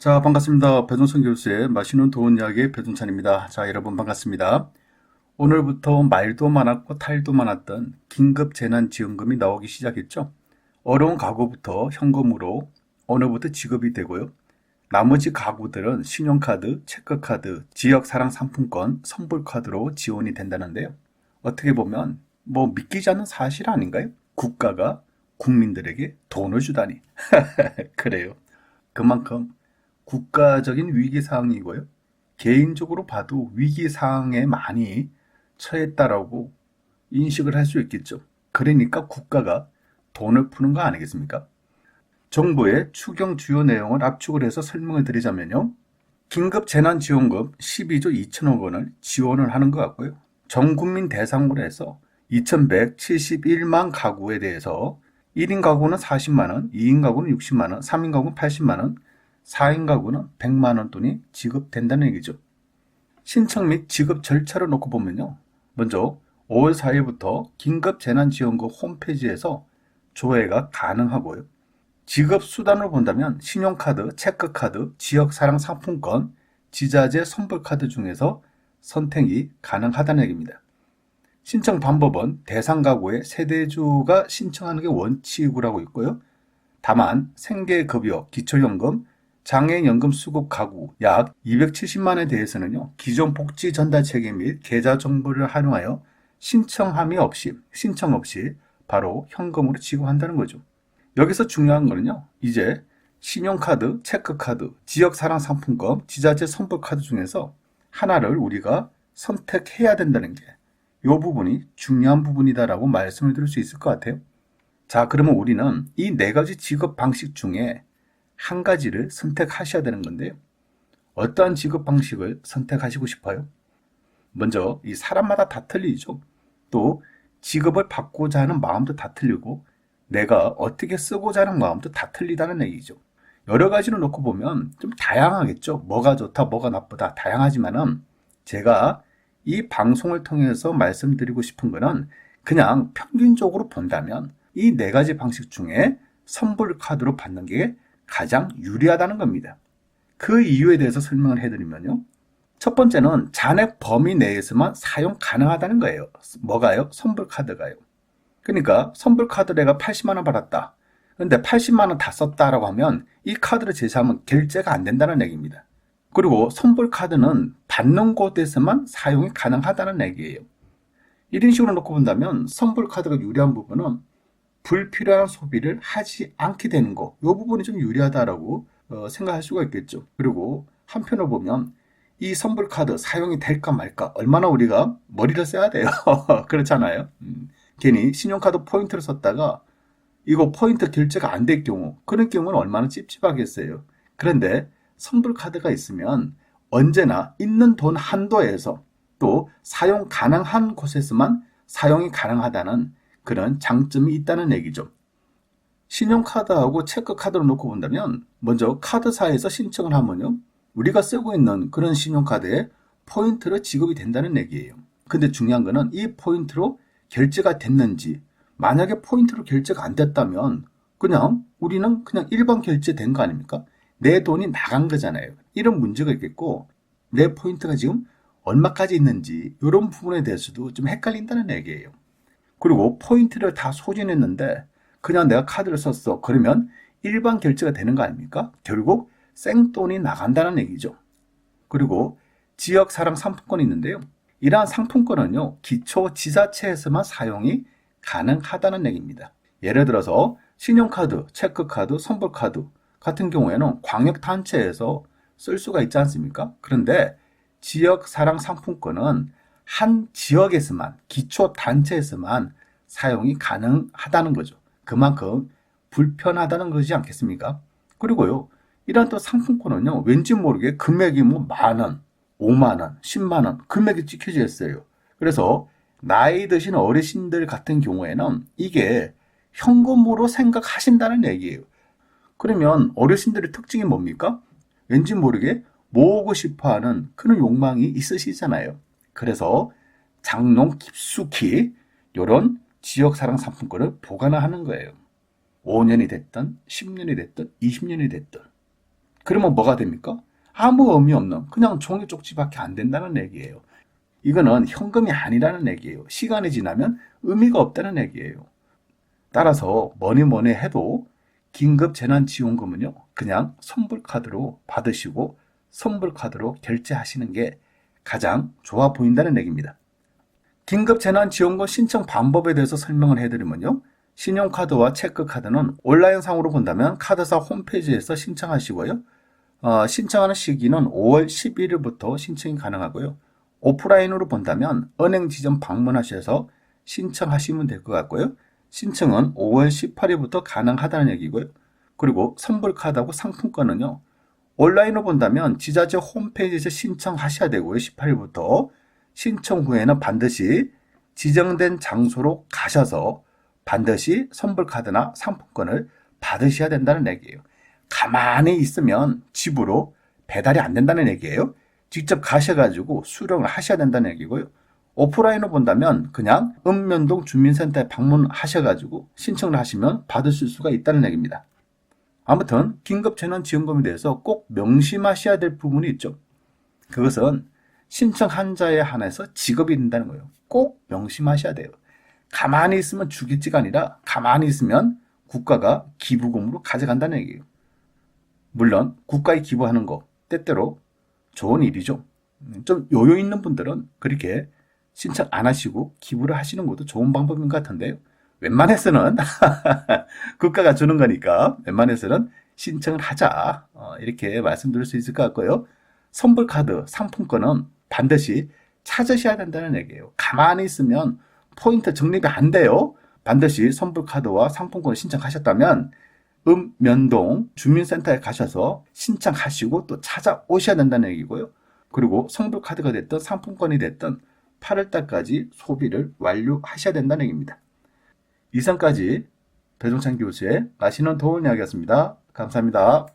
자, 반갑습니다. 배동선 교수의 맛있는 도운 이야기의 배동찬입니다. 자, 여러분 반갑습니다. 오늘부터 말도 많았고 탈도 많았던 긴급 재난지원금이 나오기 시작했죠. 어려운 가구부터 현금으로 오늘부터 지급이 되고요. 나머지 가구들은 신용카드, 체크카드, 지역사랑 상품권, 선불카드로 지원이 된다는데요. 어떻게 보면 뭐 믿기지 않는 사실 아닌가요? 국가가 국민들에게 돈을 주다니. 그래요. 그만큼 국가적인 위기 상황이고요. 개인적으로 봐도 위기 상황에 많이 처했다라고 인식을 할 수 있겠죠. 그러니까 국가가 돈을 푸는 거 아니겠습니까? 정부의 추경 주요 내용을 압축을 해서 설명을 드리자면요. 긴급 재난지원금 12조 2천억 원을 지원을 하는 것 같고요. 전 국민 대상으로 해서 2,171만 가구에 대해서 1인 가구는 40만 원, 2인 가구는 60만 원, 3인 가구는 80만 원, 4인 가구는 100만 원 돈이 지급된다는 얘기죠. 신청 및 지급 절차를 놓고 보면요. 먼저 5월 4일부터 긴급재난지원금 홈페이지에서 조회가 가능하고요. 지급 수단으로 본다면 신용카드, 체크카드, 지역사랑 상품권, 지자재 선불카드 중에서 선택이 가능하다는 얘기입니다. 신청 방법은 대상 가구의 세대주가 신청하는 게 원칙이라고 있고요. 다만 생계급여, 기초연금, 장애연금 수급 가구 약 270만에 대해서는요. 기존 복지 전달 체계 및 계좌 정보를 활용하여 신청함이 없이 신청 없이 바로 현금으로 지급한다는 거죠. 여기서 중요한 거는요. 이제 신용카드, 체크카드, 지역사랑 상품권, 지자체 선불카드 중에서 하나를 우리가 선택해야 된다는 게 이 부분이 중요한 부분이다라고 말씀을 드릴 수 있을 것 같아요. 자, 그러면 우리는 이 네 가지 지급 방식 중에 한 가지를 선택하셔야 되는 건데요. 어떠한 지급 방식을 선택하시고 싶어요? 먼저 이 사람마다 다 틀리죠. 또 지급을 받고자 하는 마음도 다 틀리고 내가 어떻게 쓰고자 하는 마음도 다 틀리다는 얘기죠. 여러 가지를 놓고 보면 좀 다양하겠죠. 뭐가 좋다, 뭐가 나쁘다, 다양하지만은 제가 이 방송을 통해서 말씀드리고 싶은 거는 그냥 평균적으로 본다면 이 네 가지 방식 중에 선불 카드로 받는 게 가장 유리하다는 겁니다. 그 이유에 대해서 설명을 해드리면요. 첫 번째는 잔액 범위 내에서만 사용 가능하다는 거예요. 뭐가요? 선불 카드가요. 그러니까 선불 카드 내가 80만 원 받았다. 근데 80만 원 다 썼다라고 하면 이 카드를 제시하면 결제가 안 된다는 얘기입니다. 그리고 선불 카드는 받는 곳에서만 사용이 가능하다는 얘기예요. 이런 식으로 놓고 본다면 선불 카드가 유리한 부분은 불필요한 소비를 하지 않게 되는 거, 이 부분이 좀 유리하다라고 어, 생각할 수가 있겠죠. 그리고 한편으로 보면 이 선불 카드 사용이 될까 말까 얼마나 우리가 머리를 써야 돼요. 그렇잖아요. 음, 괜히 신용카드 포인트를 썼다가 이거 포인트 결제가 안 될 경우 그런 경우는 얼마나 찝찝하겠어요. 그런데 선불 카드가 있으면 언제나 있는 돈 한도에서 또 사용 가능한 곳에서만 사용이 가능하다는 그런 장점이 있다는 얘기죠. 신용카드하고 체크카드를 놓고 본다면 먼저 카드사에서 신청을 하면요. 우리가 쓰고 있는 그런 신용카드에 포인트로 지급이 된다는 얘기예요. 근데 중요한 거는 이 포인트로 결제가 됐는지 만약에 포인트로 결제가 안 됐다면 그냥 우리는 그냥 일반 결제된 거 아닙니까? 내 돈이 나간 거잖아요. 이런 문제가 있겠고 내 포인트가 지금 얼마까지 있는지 이런 부분에 대해서도 좀 헷갈린다는 얘기예요. 그리고 포인트를 다 소진했는데 그냥 내가 카드를 썼어. 그러면 일반 결제가 되는 거 아닙니까? 결국 생돈이 나간다는 얘기죠. 그리고 지역 사랑 상품권이 있는데요. 이러한 상품권은요, 기초 지자체에서만 사용이 가능하다는 얘기입니다. 예를 들어서 신용카드, 체크카드, 선불카드 같은 경우에는 광역단체에서 쓸 수가 있지 않습니까? 그런데 지역 사랑 상품권은 한 지역에서만, 기초 단체에서만 사용이 가능하다는 거죠. 그만큼 불편하다는 것이지 않겠습니까? 그리고요, 이런 또 상품권은요, 왠지 모르게 금액이 뭐 만 원, 5만 원, 10만 원, 금액이 찍혀져 있어요. 그래서 나이 드신 어르신들 같은 경우에는 이게 현금으로 생각하신다는 얘기예요. 그러면 어르신들의 특징이 뭡니까? 왠지 모르게 모으고 싶어 하는 그런 욕망이 있으시잖아요. 그래서 장롱 깊숙이 이런 지역사랑 상품권을 보관하는 거예요. 5년이 됐든 10년이 됐든 20년이 됐든 그러면 뭐가 됩니까? 아무 의미 없는 그냥 종이 쪽지밖에 안 된다는 얘기예요. 이거는 현금이 아니라는 얘기예요. 시간이 지나면 의미가 없다는 얘기예요. 따라서 뭐니 뭐니 해도 긴급 재난 지원금은요, 그냥 선불 카드로 받으시고 선불 카드로 결제하시는 게 가장 좋아 보인다는 얘기입니다. 긴급 재난 지원금 신청 방법에 대해서 설명을 해드리면요. 신용카드와 체크카드는 온라인상으로 본다면 카드사 홈페이지에서 신청하시고요. 어, 신청하는 시기는 5월 11일부터 신청이 가능하고요. 오프라인으로 본다면 은행 지점 방문하셔서 신청하시면 될 것 같고요. 신청은 5월 18일부터 가능하다는 얘기고요. 그리고 선불카드하고 상품권은요. 온라인으로 본다면 지자체 홈페이지에서 신청하셔야 되고요. 18일부터 신청 후에는 반드시 지정된 장소로 가셔서 반드시 선불 카드나 상품권을 받으셔야 된다는 얘기예요. 가만히 있으면 집으로 배달이 안 된다는 얘기예요. 직접 가셔가지고 수령을 하셔야 된다는 얘기고요. 오프라인으로 본다면 그냥 읍면동 주민센터에 방문하셔가지고 신청을 하시면 받으실 수가 있다는 얘기입니다. 아무튼 긴급재난지원금에 대해서 꼭 명심하셔야 될 부분이 있죠. 그것은 신청 한자에 한해서 지급이 된다는 거예요. 꼭 명심하셔야 돼요. 가만히 있으면 주겠지가 아니라 가만히 있으면 국가가 기부금으로 가져간다는 얘기예요. 물론 국가에 기부하는 거 때때로 좋은 일이죠. 좀 요요 있는 분들은 그렇게 신청 안 하시고 기부를 하시는 것도 좋은 방법인 것 같은데요. 웬만해서는 국가가 주는 거니까 웬만해서는 신청을 하자 어, 이렇게 말씀드릴 수 있을 것 같고요. 선불 카드 상품권은 반드시 찾으셔야 된다는 얘기예요. 가만히 있으면 포인트 적립이 안 돼요. 반드시 선불 카드와 상품권 신청하셨다면 읍면동 주민센터에 가셔서 신청하시고 또 찾아오셔야 된다는 얘기고요. 그리고 선불 카드가 됐든 상품권이 됐든 8월달까지 소비를 완료하셔야 된다는 얘기입니다. 이상까지 배종찬 교수의 맛있는 도움 이야기였습니다. 감사합니다.